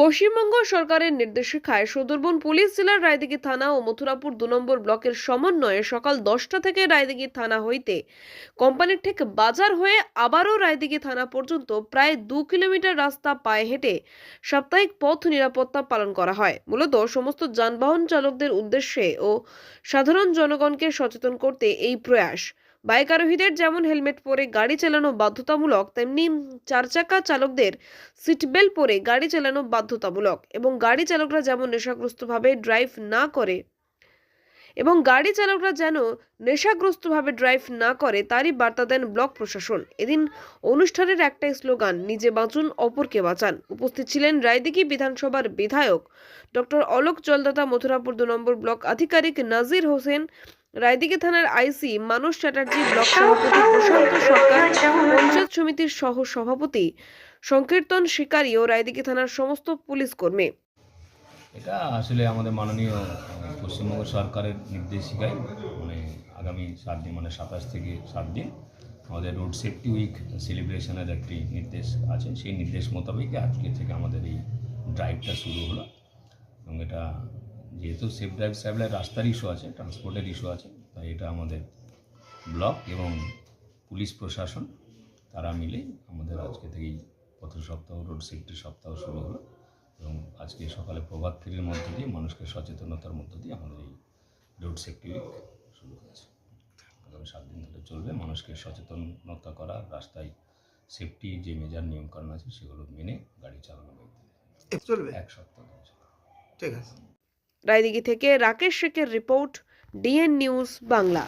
পশ্চিমবঙ্গ সরকারের নির্দেশিকায় সুন্দরবন পুলিশ জেলার রায়দিঘি থানা ও মথুরাপুর দু নম্বর ব্লকের সমন্বয়ে সকাল দশটা থেকে রায়দিঘি থানা হইতে কোম্পানির ঠিক বাজার হয়ে আবারও রায়দিঘি থানা পর্যন্ত প্রায় দু কিলোমিটার রাস্তা পায়ে হেঁটে সাপ্তাহিক পথ নিরাপত্তা পালন করা হয়। মূলত সমস্ত যানবাহন চালকদের উদ্দেশ্যে ও সাধারণ জনগণকে সচেতন করতে এই প্রয়াস। বাইক আরোহীদের যেমন হেলমেট পরে গাড়ি চালানো বাধ্যতামূলক, তেমনি চার চাকা চালকদের সিট বেল্ট পরে গাড়ি চালানো বাধ্যতামূলক এবং গাড়ি চালকরা যেমন নেশাগ্রস্তভাবে ড্রাইভ না করে এবং গাড়ি চালকরা যেন নেশাগ্রস্তভাবে ড্রাইভ না করে, তারই বার্তা দেন ব্লক প্রশাসন। এদিন অনুষ্ঠানের একটাই স্লোগান, নিজে বাঁচুন, অপরকে বাঁচান। উপস্থিত ছিলেন রায়দিঘি বিধানসভার বিধায়ক ডক্টর অলোক জলদাতা মথুরাপুর দু নম্বর ব্লক আধিকারিক নাজির হোসেন রায়দিঘি থানার আইসি মানস চ্যাটার্জি ব্লক সভাপতি প্রশান্ত সরকার, পঞ্চায়েত সমিতির সহ সভাপতি সংকীর্তন শিকারী ও রায়দিঘি থানার সমস্ত পুলিশ কর্মী। এটা আসলে আমাদের মাননীয় পশ্চিমবঙ্গ সরকারের নির্দেশিকায় মানে আগামী সাত দিন মানে সাতাশ থেকে সাত দিন আমাদের রোড সেফটি উইক সেলিব্রেশনের একটি নির্দেশ আছে। সেই নির্দেশ মোতাবেক আজকে থেকে আমাদের এই ড্রাইভটা শুরু হলো এবং এটা যেহেতু সেফ ড্রাইভ স্যাবলার রাস্তার ইস্যু আছে ট্রান্সপোর্টের ইস্যু আছে তাই এটা আমাদের ব্লক এবং পুলিশ প্রশাসন তারা মিলে আমাদের আজকে থেকেই পথ সপ্তাহ রোড সেফটি সপ্তাহ শুরু হলো এবং আজকে সকালে প্রভাত ফেরির মধ্য দিয়ে মানুষকে সচেতনতার মধ্য দিয়ে আমাদের এই রোড সেফটি উইক শুরু হয়েছে। আগামী সাত দিন ধরে চলবে। মানুষকে সচেতনতা করা রাস্তায় সেফটি যে মেজার নিয়মকানুন আছে সেগুলো মেনে গাড়ি চালানো চলবে? এক সপ্তাহ ঠিক আছে। রায়দিঘি থেকে রাকেশ শেখের রিপোর্ট ডিএন নিউজ বাংলা।